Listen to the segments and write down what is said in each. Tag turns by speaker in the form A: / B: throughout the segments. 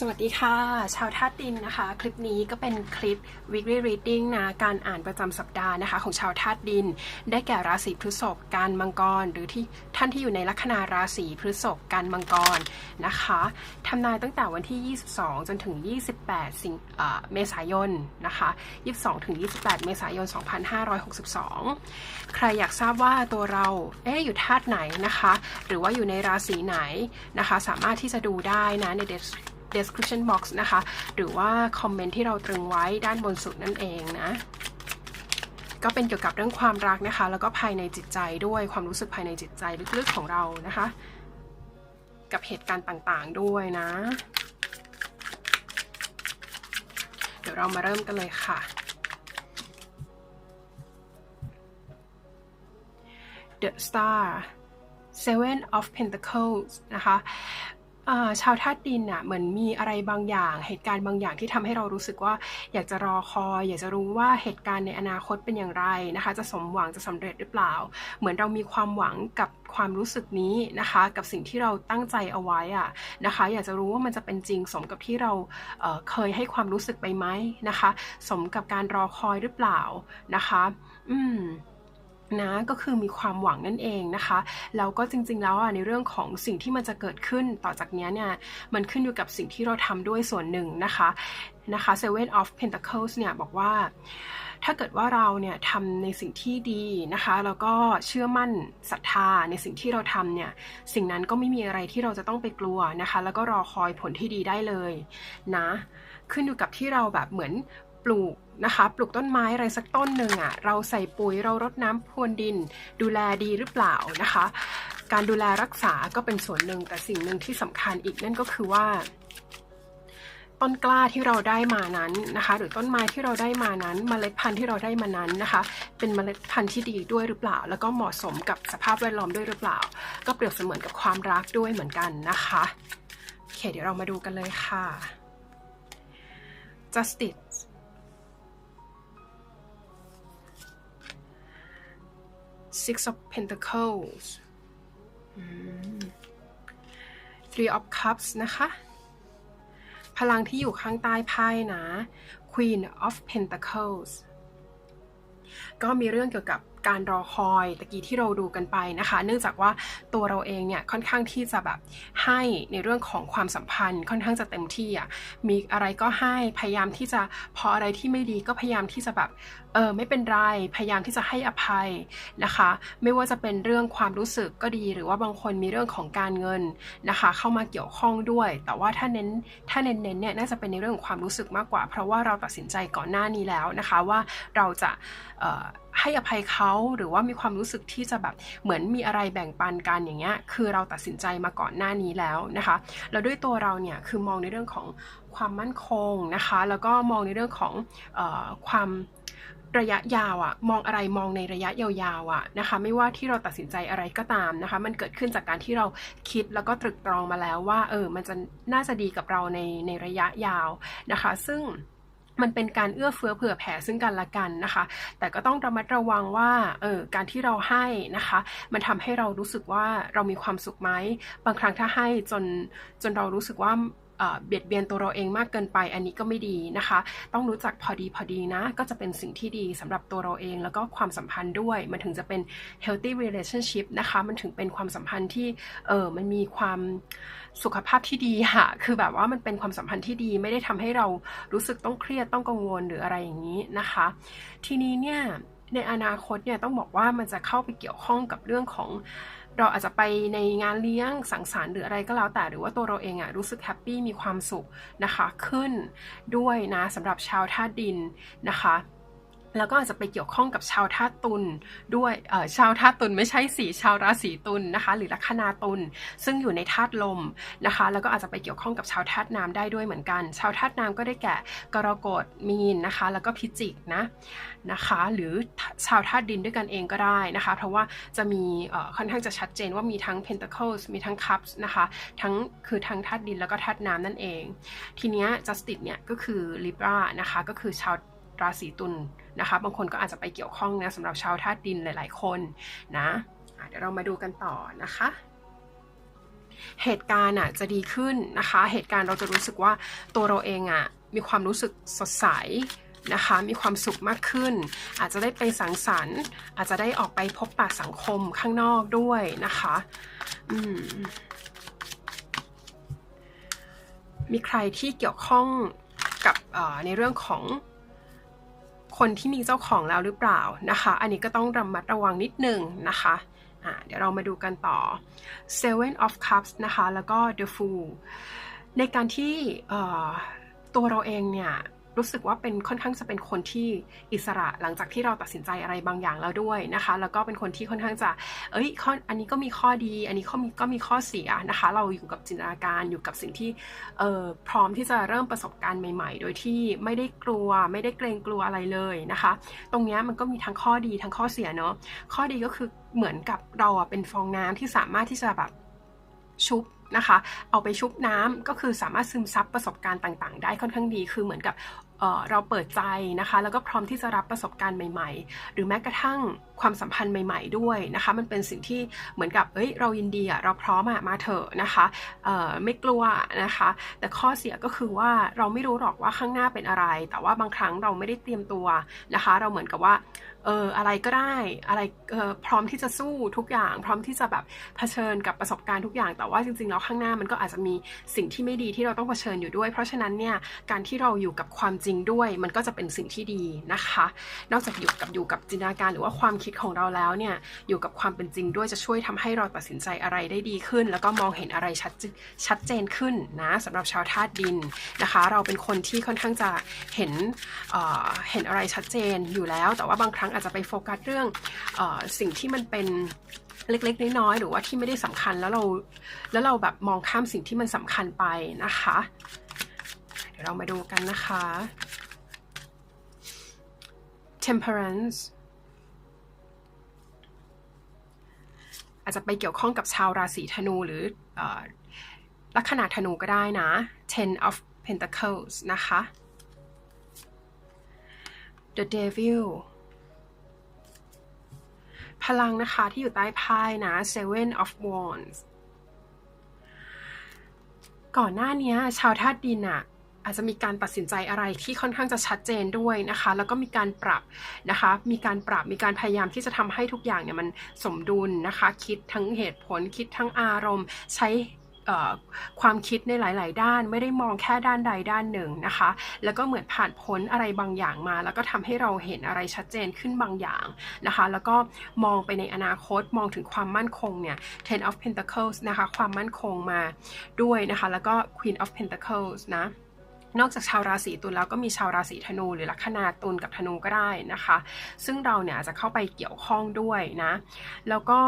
A: สวัสดีค่ะ ชาวธาตุดินนะคะ คลิปนี้ก็เป็นคลิป weekly reading นะการอ่านประจำสัปดาห์นะคะ ของชาวธาตุดิน ได้แก่ราศีพฤษภการมังกร หรือที่ท่านที่อยู่ในลัคนาราศีพฤษภการมังกรนะคะทำนายตั้งแต่วันที่ 22 จนถึง 28 สิงเมษายนนะคะ 22 ถึง 28 เมษายน 2562 ใครอยากทราบว่าตัวเราเอ๊ะอยู่ธาตุไหนนะคะ หรือว่าอยู่ในราศีไหนนะคะ สามารถที่จะดูได้นะใน description box นะคะ หรือว่าคอมเมนต์ที่เราตรึงไว้ด้านบนสุดนั่นเองนะ ก็เป็นเกี่ยวกับเรื่องความรักนะคะ แล้วก็ภายในจิตใจด้วยความรู้สึกภายในจิตใจลึกๆของเรานะคะ กับเหตุการณ์ต่างๆด้วยนะ เดี๋ยวเรามาเริ่มกันเลยค่ะ The Star Seven of Pentacles นะคะ ชาวธาตุดินอะเหมือนมีอะไรบางอย่าง เหตุการณ์บางอย่างที่ทำให้เรารู้สึกว่า อยากจะรอคอย อยากจะรู้ว่าเหตุการณ์ในอนาคตเป็นอย่างไรนะคะ จะสมหวังจะสำเร็จหรือเปล่า เหมือนเรามีความหวังกับความรู้สึกนี้นะคะ กับสิ่งที่เราตั้งใจเอาไว้อะนะคะ อยากจะรู้ว่ามันจะเป็นจริงสมกับที่เราเเคยให้ความรู้สึกไปไหมนะคะ สมกับการรอคอยหรือเปล่านะคะ อืม นะก็คือมีความหวังนั่นเองนะคะแล้วก็จริงๆแล้วอะในเรื่องของสิ่งที่มันจะเกิดขึ้นต่อจากนี้เนี่ยมันขึ้นอยู่กับสิ่งที่เราทำด้วยส่วนหนึ่งนะคะนะคะ Seven of Pentacles เนี่ยบอกว่าถ้าเกิดว่าเราเนี่ยทำในสิ่งที่ดีนะคะ แล้วก็เชื่อมั่นศรัทธาในสิ่งที่เราทำเนี่ยสิ่งนั้นก็ไม่มีอะไรที่เราจะต้องไปกลัวนะคะ แล้วก็รอคอยผลที่ดีได้เลยนะ ขึ้นอยู่กับที่เราแบบเหมือน ปลูกนะคะ ปลูกต้นไม้อะไรสักต้นหนึ่งอะ่ะเราใส่ปุ๋ยเรารดน้ำพรวนดิน ดูแลดีหรือเปล่านะคะ การดูแลรักษาก็เป็นส่วนหนึ่งแต่สิ่งหนึ่งที่สำคัญอีกนั่นก็คือว่า ต้นกล้าที่เราได้มานั้นนะคะ หรือต้นไม้ที่เราได้มานั้นมเมล็ดพันธุ์ที่เราได้มานั้นนะคะ เป็นเมล็ดพันธุ์ที่ดีด้วยหรือเปล่า แล้วก็เหมาะสมกับสภาพแวดล้อมด้วยหรือเปล่า ก็เปรียบเสมือนกับความรักด้วยเหมือนกันนะคะโอเคเดี๋ยวเรามาดูกันเลยค่ะ justice Six of Pentacles Three of Cups นะคะ พลังที่อยู่ข้างใต้ไพ่นะ Queen of Pentacles ก็มีเรื่องเกี่ยวกับ การรอคอยตะกี้ที่เราดูกันไปนะคะ เนื่องจากว่าตัวเราเองเนี่ยค่อนข้างที่จะแบบให้ในเรื่องของความสัมพันธ์ ค่อนข้างจะเต็มที่อะมีอะไรก็ให้พยายามที่จะพออะไรที่ไม่ดีก็พยายามที่จะแบบเออไม่เป็นไรพยายามที่จะให้อภัยนะคะ ไม่ว่าจะเป็นเรื่องความรู้สึกก็ดี หรือว่าบางคนมีเรื่องของการเงินนะคะ เข้ามาเกี่ยวข้องด้วย แต่ว่าถ้าเน้นถ้าเน้นเน้นเนี่ยน่าจะเป็นในเรื่องของความรู้สึกมากกว่า เพราะว่าเราตัดสินใจก่อนหน้านี้แล้วนะคะว่าเราจะ ให้อภัยเขาหรือว่ามีความรู้สึกที่จะแบบเหมือนมีอะไรแบ่งปันกันอย่างเงี้ยคือเราตัดสินใจมาก่อนหน้านี้แล้วนะคะแล้วด้วยตัวเราเนี่ยคือมองในเรื่องของความมั่นคงนะคะ แล้วก็มองในเรื่องของอความระยะยาวอะมองอะไรมองในระยะยาวๆอะนะคะไม่ว่าที่เราตัดสินใจอะไรก็ตามนะคะ มันเกิดขึ้นจากการที่เราคิดแล้วก็ตรึกตรองมาแล้วว่าเออมันจะน่าจะดีกับเราในในระยะยาวนะคะ ซึ่ง มันเป็นการเอื้อเฟื้อเผื่อแผ่ซึ่งกันและกันนะคะ แต่ก็ต้องระมัดระวังว่า เออ การที่เราให้นะคะ มันทำให้เรารู้สึกว่าเรามีความสุขไหม บางครั้งถ้าให้จนจนเรารู้สึกว่า เบียดเบียนตัวเราเองมากเกินไป อันนี้ก็ไม่ดีนะคะ ต้องรู้จักพอดีพอดีนะ ก็จะเป็นสิ่งที่ดีสำหรับตัวเราเอง แล้วก็ความสัมพันธ์ด้วย มันถึงจะเป็น healthy relationship นะคะ มันถึงเป็นความสัมพันธ์ที่เออมันมีความสุขภาพที่ดีค่ะคือแบบว่ามันเป็นความสัมพันธ์ที่ดี ไม่ได้ทำให้เรารู้สึกต้องเครียดต้องกังวลหรืออะไรอย่างนี้นะคะ ทีนี้เนี่ยในอนาคตเนี่ยต้องบอกว่ามันจะเข้าไปเกี่ยวข้องกับเรื่องของ เราอาจจะไปในงานเลี้ยงสังสรรค์หรืออะไรก็แล้วแต่หรือว่าตัวเราเองอะรู้สึกแฮปปี้มีความสุขนะคะขึ้นด้วยนะสำหรับชาวธาตุดินนะคะ แล้วก็อาจจะไปเกี่ยวข้องกับชาวธาตุตุลด้วยชาวธาตุตุลไม่ใช่สีชาวราศีตุลนะคะ หรือลัคนาตุลซึ่งอยู่ในธาตุลมนะคะ แล้วก็อาจจะไปเกี่ยวข้องกับชาวธาตุน้ำได้ด้วยเหมือนกัน ชาวธาตุน้ำก็ได้แก่กรกฎมีนนะคะ แล้วก็พิจิกนะนะคะ หรือชาวธาตุดินด้วยกันเองก็ได้นะคะ เพราะว่าจะมีค่อนข้างจะชัดเจนว่ามีทั้ง Pentacles มีทั้ง Cups นะคะทั้งคือทั้งธาตุดินแล้วก็ธาตุน้ำนั่นเอง ทีนี้ Justice เนี่ยก็คือ Libra นะคะก็คือชาวราศีตุล นะคะบางคนก็อาจจะไปเกี่ยวข้องนะสำหรับชาวธาตุดินหลาย ๆ คนนะะเดี๋ยวเรามาดูกันต่อนะคะเหตุการณ์อะจะดีขึ้นนะคะ เหตุการณ์เราจะรู้สึกว่าตัวเราเองอะมีความรู้สึกสดใสนะคะ มีความสุขมากขึ้น อาจจะได้ไปสังสรรค์ อาจจะได้ออกไปพบปะสังคมข้างนอกด้วยนะคะ อืมมีใครที่เกี่ยวข้องกับในเรื่องของ คนที่มีเจ้าของแล้วหรือเปล่านะคะ อันนี้ก็ต้องระมัดระวังนิดนึงนะคะเดี๋ยวเรามาดูกันต่อ Seven of Cups นะคะ แล้วก็ The Fool ในการที่ตัวเราเองเนี่ย รู้สึกว่าเป็นค่อนข้างจะเป็นคนที่อิสระหลังจากที่เราตัดสินใจอะไรบางอย่างแล้วด้วยนะคะ แล้วก็เป็นคนที่ค่อนข้างจะ เอ้ยข้ออันนี้ก็มีข้อดี อันนี้ก็มีก็มีข้อเสียนะคะ เราอยู่กับจินตนาการอยู่กับสิ่งที่เอ่อพร้อมที่จะเริ่มประสบการณ์ใหม่ ๆ โดยที่ไม่ได้กลัว ไม่ได้เกรงกลัวอะไรเลยนะคะ ตรงนี้มันก็มีทั้งข้อดีทั้งข้อเสียเนาะข้อดีก็คือเหมือนกับเราเป็นฟองน้ำที่สามารถที่จะแบบชุบนะคะ เอาไปชุบน้ำก็คือสามารถซึมซับประสบการณ์ต่าง ๆ ได้ค่อนข้างดี คือเหมือนกับ เราเปิดใจนะคะ แล้วก็พร้อมที่จะรับประสบการณ์ใหม่ ๆ หรือแม้กระทั่งความสัมพันธ์ใหม่ ๆ ด้วยนะคะ มันเป็นสิ่งที่เหมือนกับเอ้ยเรายินดีอะเราพร้อมอะมาเถอะนะคะไม่กลัวนะคะ แต่ข้อเสียก็คือว่าเราไม่รู้หรอกว่าข้างหน้าเป็นอะไร แต่ว่าบางครั้งเราไม่ได้เตรียมตัวนะคะ เราเหมือนกับว่า เอออะไรก็ได้อะไรเออพร้อมที่จะสู้ทุกอย่าง พร้อมที่จะแบบเผชิญกับประสบการณ์ทุกอย่าง แต่ว่าจริงๆแล้วข้างหน้ามันก็อาจจะมีสิ่งที่ไม่ดีที่เราต้องเผชิญอยู่ด้วย เพราะฉะนั้นเนี่ยการที่เราอยู่กับความจริงด้วย มันก็จะเป็นสิ่งที่ดีนะคะ นอกจากอยู่กับอยู่กับจินตนาการหรือว่าความคิดของเราแล้วเนี่ยอยู่กับความเป็นจริงด้วยจะช่วยทำให้เราตัดสินใจอะไรได้ดีขึ้น แล้วก็มองเห็นอะไรชัดชัดเจนขึ้นนะสำหรับชาวธาตุดินนะคะ เราเป็นคนที่ค่อนข้างจะเห็นเเห็นอะไรชัดเจนอยู่แล้ว แต่ว่าบางครั้งอาจจะไปโฟกัสเรื่องอสิ่งที่มันเป็นเล็กๆน้อยๆหรือว่าที่ไม่ได้สำคัญแล้วเราแล้วเราแบบมองข้ามสิ่งที่มันสำคัญไปนะคะ เดี๋ยวเรามาดูกันนะคะ temperance อาจจะไปเกี่ยวข้องกับชาวราศีธนูหรือลัคนาธนูก็ได้นะ ten of pentacles นะคะ the devil พลังนะคะที่อยู่ใต้ไพ่นะ seven of wands ก่อนหน้านี้ชาวธาตุดินอะอาจจะมีการตัดสินใจอะไรที่ค่อนข้างจะชัดเจนด้วยนะคะ แล้วก็มีการปรับนะคะ มีการปรับ มีการพยายามที่จะทำให้ทุกอย่างเนี่ยมันสมดุลนะคะ คิดทั้งเหตุผล คิดทั้งอารมณ์ ใช้ ความคิดในหลาย ๆ ด้าน ไม่ได้มองแค่ด้านใดด้านหนึ่งนะคะ แล้วก็เหมือนผ่านพ้นอะไรบางอย่างมา แล้วก็ทำให้เราเห็นอะไรชัดเจนขึ้นบางอย่างนะคะ แล้วก็มองไปในอนาคตมองถึงความมั่นคงเนี่ย Ten of Pentacles นะคะ ความมั่นคงมาด้วยนะคะ แล้วก็ Queen of Pentacles นะนอกจากชาวราศีตุลแล้วก็มีชาวราศีธนูหรือลัคนาตุลกับธนูก็ได้นะคะ ซึ่งเราเนี่ยจะเข้าไปเกี่ยวข้องด้วยนะ แล้วก็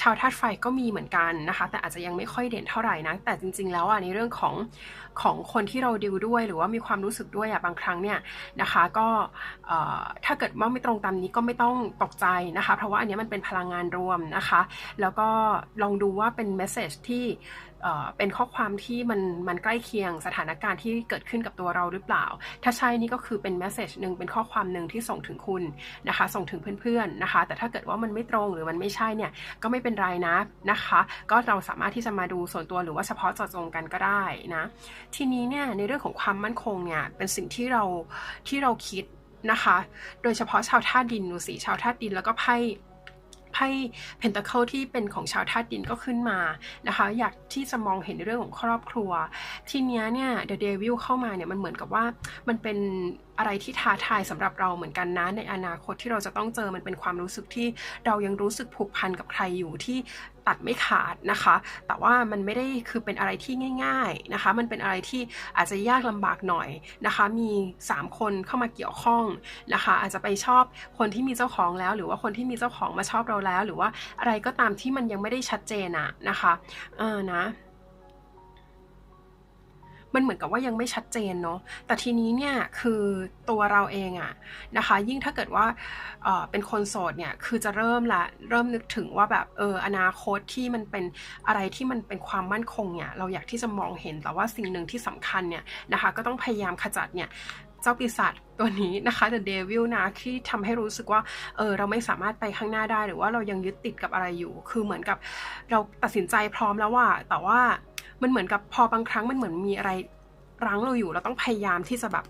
A: ชาวธาตุไฟก็มีเหมือนกันนะคะ แต่อาจจะยังไม่ค่อยเด่นเท่าไหร่นะแต่จริง ๆ แล้วอะในเรื่องของของคนที่เราดิวด้วย หรือว่ามีความรู้สึกด้วยอะบางครั้งเนี่ยนะคะ ก็ถ้าเกิดว่าไม่ตรงตามนี้ก็ไม่ต้องตกใจนะคะ เพราะว่าอันนี้มันเป็นพลังงานรวมนะคะ แล้วก็ลองดูว่าเป็นเมสเซจที่ เป็นข้อความที่มันมันใกล้เคียงสถานการณ์ที่เกิดขึ้นกับตัวเราหรือเปล่า ถ้าใช่นี่ก็คือเป็นเมสเซจหนึ่งเป็นข้อความหนึ่งที่ส่งถึงคุณนะคะ ส่งถึงเพื่อนๆนะคะ แต่ถ้าเกิดว่ามันไม่ตรงหรือมันไม่ใช่เนี่ยก็ไม่เป็นไรนะนะคะ ก็เราสามารถที่จะมาดูส่วนตัวหรือว่าเฉพาะเจาะจงกันก็ได้นะ ทีนี้เนี่ยในเรื่องของความมั่นคงเนี่ยเป็นสิ่งที่เราที่เราคิดนะคะ โดยเฉพาะชาวธาดินดูสิชาวธาดินแล้วก็ไพ่ ไพ่เพนตาเคิลที่เป็นของชาวธาตุดินก็ขึ้นมานะคะ อยากที่จะมองเห็นในเรื่องของครอบครัว ทีเนี้ยเนี่ยเดอะเดวิลเข้ามาเนี่ยมันเหมือนกับว่ามันเป็นอะไรที่ท้าทายสำหรับเราเหมือนกันนะในอนาคตที่เราจะต้องเจอมันเป็นความรู้สึกที่เรายังรู้สึกผูกพันกับใครอยู่ที่ตัดไม่ขาดนะคะ แต่ว่ามันไม่ได้คือเป็นอะไรที่ง่าย ๆนะคะ มันเป็นอะไรที่อาจจะยากลำบากหน่อยนะคะ มี 3 คนเข้ามาเกี่ยวข้องนะคะ อาจจะไปชอบคนที่มีเจ้าของแล้ว หรือว่าคนที่มีเจ้าของมาชอบเราแล้ว หรือว่าอะไรก็ตามที่มันยังไม่ได้ชัดเจนอะนะคะ เออนะ มันเหมือนกับว่ายังไม่ชัดเจนเนาะแต่ทีนี้เนี่ยคือตัวเราเองอะนะคะ ยิ่งถ้าเกิดว่าเเป็นคนโสดเนี่ยคือจะเริ่มละเริ่มนึกถึงว่าแบบเอออนาคตที่มันเป็นอะไรที่มันเป็นความมั่นคงเนี่ยเราอยากที่จะมองเห็นแต่ว่าสิ่งหนึ่งที่สำคัญเนี่ยนะคะ ก็ต้องพยายามขจัดเนี่ยเจ้าปีศาจตัวนี้นะคะ The Devil นะที่ทำให้รู้สึกว่าเออเราไม่สามารถไปข้างหน้าได้หรือว่าเรายังยึดติดกับอะไรอยู่ คือเหมือนกับเราตัดสินใจพร้อมแล้วว่าแต่ว่า มันเหมือนกับพอบางครั้งมันเหมือนมีอะไรรั้งเราอยู่เราต้องพยายามที่จะแบบ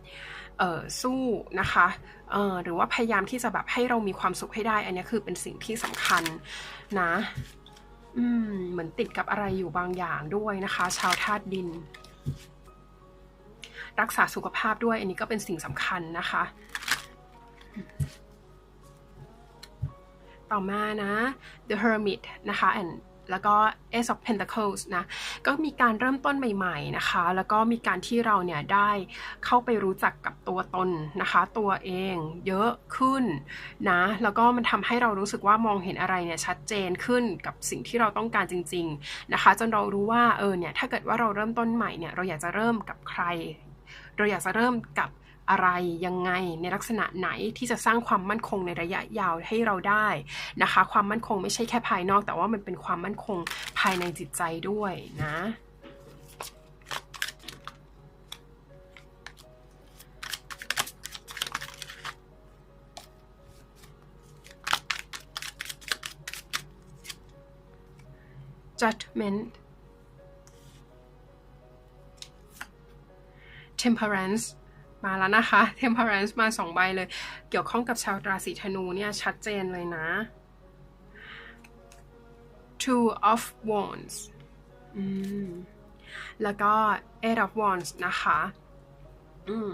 A: เออสู้นะคะเออหรือว่าพยายามที่จะแบบให้เรามีความสุขให้ได้ อันนี้คือเป็นสิ่งที่สำคัญนะอืมเหมือนติดกับอะไรอยู่บางอย่างด้วยนะคะ ชาวธาตุดิน รักษาสุขภาพด้วย อันนี้ก็เป็นสิ่งสำคัญนะคะ ต่อมานะ The Hermit นะคะ and แล้วก็ Ace of Pentacles นะ ก็มีการเริ่มต้นใหม่ ๆนะคะ แล้วก็มีการที่เราเนี่ยได้เข้าไปรู้จักกับตัวตนนะคะ ตัวเองเยอะขึ้นนะ แล้วก็มันทำให้เรารู้สึกว่ามองเห็นอะไรเนี่ยชัดเจนขึ้นกับสิ่งที่เราต้องการจริง ๆนะคะ จนเรารู้ว่าเออเนี่ยถ้าเกิดว่าเราเริ่มต้นใหม่เนี่ยเราอยากจะเริ่มกับใคร เราอยากจะเริ่มกับ อะไรยังไงในลักษณะไหนที่จะสร้างความมั่นคงในระยะยาวให้เราได้นะคะ ความมั่นคงไม่ใช่แค่ภายนอก แต่ว่ามันเป็นความมั่นคงภายในจิตใจด้วยนะ judgment temperance มาแล้วนะคะ temperance มาสองใบเลย เกี่ยวข้องกับชาวราศีธนูเนี่ย ชัดเจนเลยนะ two of wands อืมแล้วก็ eight of wands นะคะอืม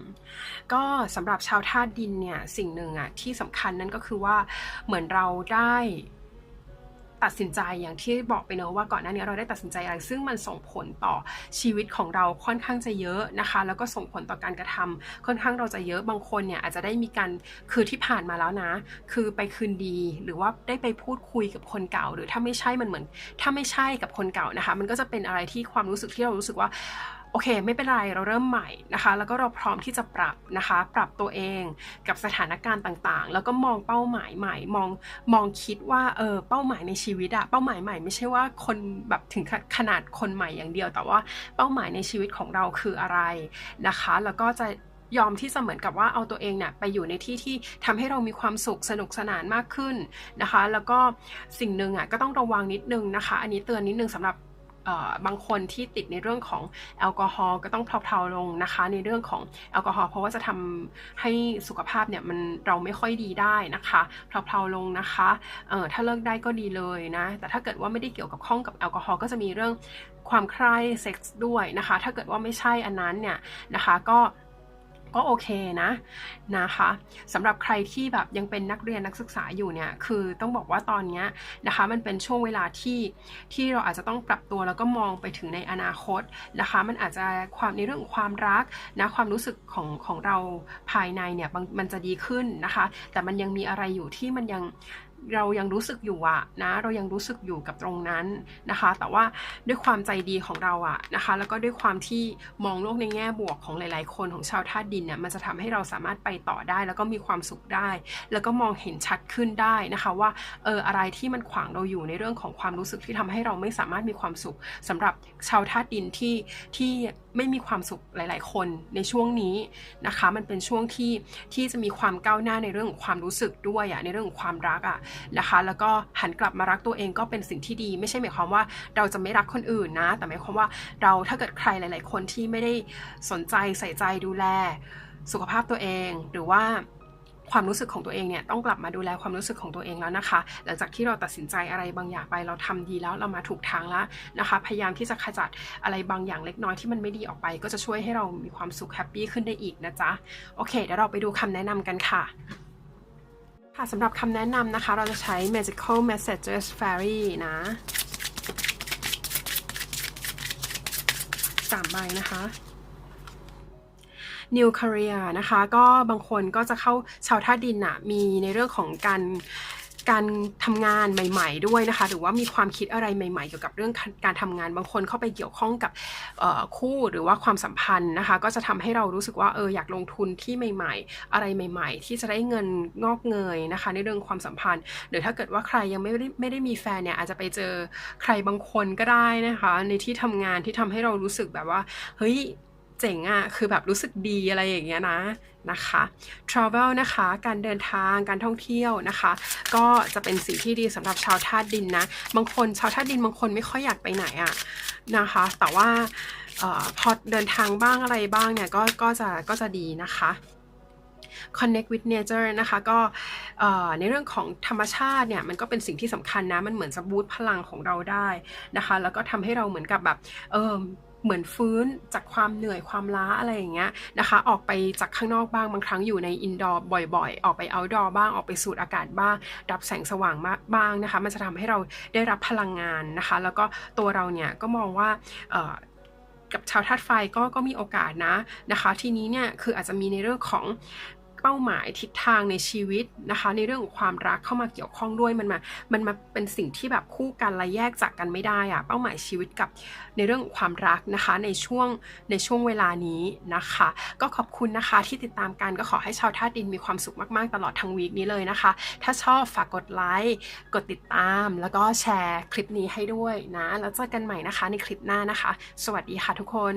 A: ก็สำหรับชาวธาตุดินเนี่ย สิ่งหนึ่งอะที่สำคัญนั่นก็คือว่าเหมือนเราได้ ตัดสินใจอย่างที่บอกไปเนอะว่าก่อนหน้านี้เราได้ตัดสินใจอะไร ซึ่งมันส่งผลต่อชีวิตของเราค่อนข้างจะเยอะนะคะ แล้วก็ส่งผลต่อการกระทำค่อนข้างเราจะเยอะบางคนเนี่ยอาจจะได้มีการคือที่ผ่านมาแล้วนะ คือไปคืนดี หรือว่าได้ไปพูดคุยกับคนเก่า หรือถ้าไม่ใช่มันเหมือน ถ้าไม่ใช่กับคนเก่านะคะ มันก็จะเป็นอะไรที่ความรู้สึกที่เรารู้สึกว่า โอเค ไม่เป็นไรเราเริ่มใหม่นะคะ แล้วก็เราพร้อมที่จะปรับนะคะ ปรับตัวเองกับสถานการณ์ต่างๆ แล้วก็มองเป้าหมายใหม่มองมองคิดว่าเออเป้าหมายในชีวิตอะเป้าหมายใหม่ไม่ใช่ว่าคนแบบถึงขนาดคนใหม่อย่างเดียว แต่ว่าเป้าหมายในชีวิตของเราคืออะไรนะคะ แล้วก็จะยอมที่จะเหมือนกับว่าเอาตัวเองเนี่ยไปอยู่ในที่ที่ทำให้เรามีความสุขสนุกสนานมากขึ้นนะคะ แล้วก็สิ่งหนึ่งอะก็ต้องระวังนิดนึงนะคะ อันนี้เตือนนิดนึงสำหรับ บางคนที่ติดในเรื่องของแอลกอฮอล์ก็ต้องเพลาๆลงนะคะ ในเรื่องของแอลกอฮอล์เพราะว่าจะทำให้สุขภาพเนี่ยมันเราไม่ค่อยดีได้นะคะเพลาๆลงนะคะเออถ้าเลิกได้ก็ดีเลยนะ แต่ถ้าเกิดว่าไม่ได้เกี่ยวกับข้องกับแอลกอฮอล์ก็จะมีเรื่องความใคร่เซ็กซ์ด้วยนะคะ ถ้าเกิดว่าไม่ใช่อันนั้นเนี่ยนะคะก็ ก็โอเคนะนะคะสำหรับใครที่แบบยังเป็นนักเรียนนักศึกษาอยู่เนี่ยคือต้องบอกว่าตอนนี้นะคะมันเป็นช่วงเวลาที่ที่เราอาจจะต้องปรับตัวแล้วก็มองไปถึงในอนาคตนะคะมันอาจจะความในเรื่องความรักนะความรู้สึกของของเราภายในเนี่ยมันจะดีขึ้นนะคะ แต่มันยังมีอะไรอยู่ที่มันยัง เรายังรู้สึกอยู่อะนะเรายังรู้สึกอยู่กับตรงนั้นนะคะ แต่ว่าด้วยความใจดีของเราอะนะคะ แล้วก็ด้วยความที่มองโลกในแง่บวกของหลาย ๆ คนของชาวธาตุดินเนี่ยมันจะทำให้เราสามารถไปต่อได้ แล้วก็มีความสุขได้ แล้วก็มองเห็นชัดขึ้นได้นะคะว่าเอออะไรที่มันขวางเราอยู่ในเรื่องของความรู้สึกที่ทำให้เราไม่สามารถมีความสุขสำหรับชาวธาตุดินที่ที่ไม่มีความสุขหลาย ๆ คนในช่วงนี้นะคะ มันเป็นช่วงที่ที่จะมีความก้าวหน้าในเรื่องของความรู้สึกด้วยอะในเรื่องของความรักอะนะคะ แล้วก็หันกลับมารักตัวเองก็เป็นสิ่งที่ดี ไม่ใช่หมายความว่าเราจะไม่รักคนอื่นนะ แต่หมายความว่าเราถ้าเกิดใครหลาย ๆ คนที่ไม่ได้สนใจใส่ใจดูแล สุขภาพตัวเองหรือว่า ความรู้สึกของตัวเองเนี่ยต้องกลับมาดูแลความรู้สึกของตัวเองแล้วนะคะ หลังจากที่เราตัดสินใจอะไรบางอย่างไปเราทำดีแล้วเรามาถูกทางแล้วนะคะ พยายามที่จะขจัดอะไรบางอย่างเล็กน้อยที่มันไม่ดีออกไป ก็จะช่วยให้เรามีความสุขแฮปปี้ขึ้นได้อีกนะจ๊ะโอเคเดี๋ยวเราไปดูคำแนะนำกันค่ะค่ะสำหรับคำแนะนำนะคะ เราจะใช้ magical messages fairy นะสามใบนะคะ New Career นะคะ ก็บางคนก็จะเข้าชาวท่าดินอะมีในเรื่องของการการทำงานใหม่ ๆ ด้วยนะคะ หรือว่ามีความคิดอะไรใหม่ ๆ เกี่ยวกับเรื่องการทำงานบางคนเข้าไปเกี่ยวข้องกับคู่หรือว่าความสัมพันธ์นะคะ ก็จะทำให้เรารู้สึกว่าเอออยากลงทุนที่ใหม่ ๆ อะไรใหม่ ๆ ที่จะได้เงินงอกเงยนะคะ ในเรื่องความสัมพันธ์ หรือถ้าเกิดว่าใครยังไม่ได้ไม่ได้มีแฟนเนี่ยอาจจะไปเจอใครบางคนก็ได้นะคะ ในที่ทำงานที่ทำให้เรารู้สึกแบบว่าเฮ้ย เจ๋งอะ่ะคือแบบรู้สึกดีอะไรอย่างเงี้ยนะนะคะ travel นะคะ การเดินทางการท่องเที่ยวนะคะ ก็จะเป็นสิ่งที่ดีสำหรับชาวธาตุดินนะ บางคนชาวธาตุดินบางคนไม่ค่อยอยากไปไหนอะนะคะ แต่ว่าออพอเดินทางบ้างอะไรบ้างเนี่ยก็ก็จะก็จะดีนะคะ connect with nature นะคะก็ในเรื่องของธรรมชาติเนี่ยมันก็เป็นสิ่งที่สำคัญนะ มันเหมือนจะบูตพลังของเราได้นะคะ แล้วก็ทำให้เราเหมือนกับแบบเออ เหมือนฟื้นจากความเหนื่อยความล้าอะไรอย่างเงี้ยนะคะ ออกไปจากข้างนอกบ้างบางครั้งอยู่ในอินดอร์บ่อยๆ ออกไปเอาท์ดอร์บ้างออกไปสูดอากาศบ้าง รับแสงสว่างบ้างนะคะ มันจะทำให้เราได้รับพลังงานนะคะ แล้วก็ตัวเราเนี่ยก็มองว่ากับชาวธาตุไฟก็ก็มีโอกาสนะนะคะ ทีนี้เนี่ยคืออาจจะมีในเรื่องของ เป้าหมายทิศทางในชีวิตนะคะ ในเรื่องของความรักเข้ามาเกี่ยวข้องด้วยมันมามันมาเป็นสิ่งที่แบบคู่กันและแยกจากกันไม่ได้อะเป้าหมายชีวิตกับในเรื่องของความรักนะคะ ในช่วงในช่วงเวลานี้นะคะ ก็ขอบคุณนะคะที่ติดตามกันก็ขอให้ชาวธาตุดินมีความสุขมากๆ ตลอดทั้งวีคนี้เลยนะคะ ถ้าชอบฝากกดไลค์กดติดตาม แล้วก็แชร์คลิปนี้ให้ด้วยนะแล้วเจอกันใหม่นะคะในคลิปหน้านะคะ สวัสดีค่ะทุกคน